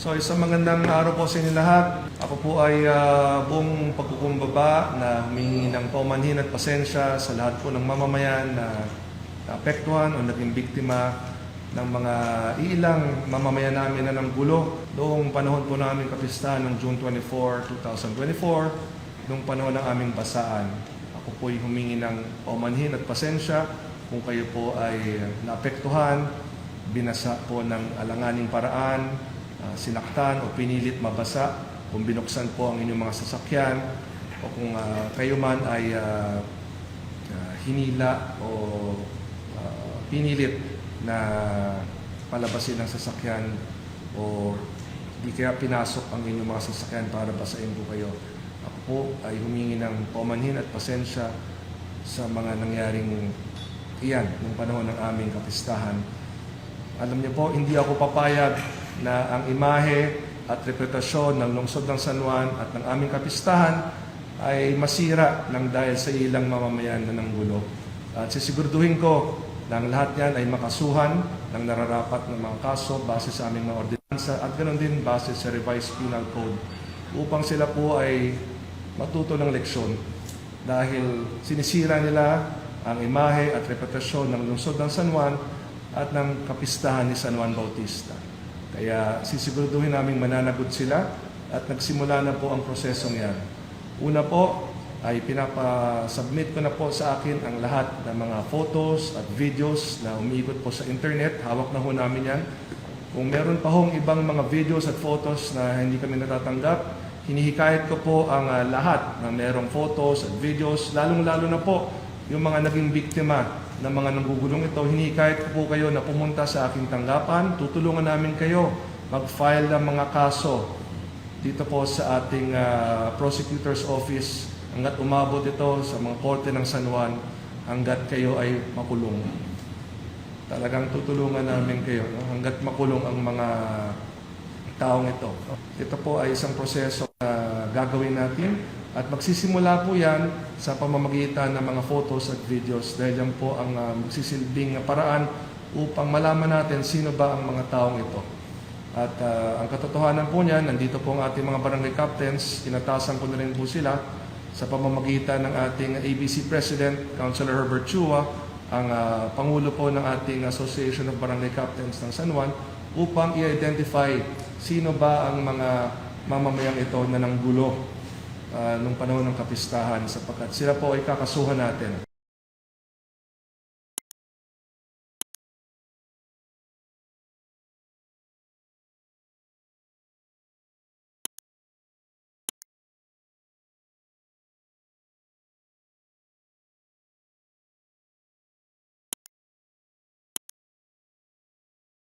So isang magandang araw po sa inyo lahat. Ako po ay ah, buong pagkukumbaba na humingi ng paumanhin at pasensya sa lahat po ng mamamayan na naapektuhan o naging biktima ng mga ilang mamamayan namin na ng gulo noong panahon po namin kapistahan ng June 24, 2024, noong panahon ng aming basaan. Ako po ay humingi ng paumanhin at pasensya kung kayo po ay naapektuhan, binasa po ng alanganing paraan, ah, sinaktan o pinilit mabasa, kung binuksan po ang inyong mga sasakyan, o kung ah, kayo man ay ah, ah, hinila o ah, pinilit na palabasin ang sasakyan o di kaya pinasok ang inyong mga sasakyan para basahin po kayo. Ako po ay humingi ng paumanhin at pasensya sa mga nangyaring iyan nung panahon ng aming kapistahan. Alam niyo po, hindi ako papayag na ang imahe at reputasyon ng lungsod ng San Juan at ng aming kapistahan ay masira ng dahil sa ilang mamamayan na ng gulo. At sisiguraduhin ko na ang lahat yan ay makasuhan ng nararapat ng mga kaso base sa aming mga ordinansa at ganoon din base sa revised penal code upang sila po ay matuto ng leksyon dahil sinisira nila ang imahe at reputasyon ng lungsod ng San Juan at ng kapistahan ni San Juan Bautista. Kaya sisiguraduhin namin mananagot sila at nagsimula na po ang prosesong yan. Una po ay pinapasubmit ko na po sa akin ang lahat ng mga photos at videos na umiikot po sa internet. Hawak na ho namin yan. Kung meron pa hong ibang mga videos at photos na hindi kami natatanggap, hinihikayat ko po ang ah, lahat na merong photos at videos, lalong-lalo na po yung mga naging biktima ng mga nanggugulong ito, hinihikayat ko po kayo na pumunta sa aking tanggapan. Tutulungan namin kayo mag-file ng mga kaso dito po sa ating ah, prosecutor's office hanggat umabot ito sa mga korte ng San Juan hanggat kayo ay makulong. Talagang tutulungan namin kayo no? hanggat makulong ang mga taong ito. Ito po ay isang proseso na gagawin natin at magsisimula po yan sa pamamagitan ng mga photos at videos. Dahil yan po ang ah, magsisilbing paraan upang malaman natin sino ba ang mga taong ito. At ah, ang katotohanan po niyan, nandito po ang ating mga barangay captains, tinatasan ko na rin po sila sa pamamagitan ng ating ABC President, Councilor Herbert Chua, ang ah, Pangulo po ng ating Association of Barangay Captains ng San Juan, upang i-identify sino ba ang mga mamamayang ito na nanggulo ah, nung panahon ng kapistahan sapagkat sila po ay kakasuhan natin.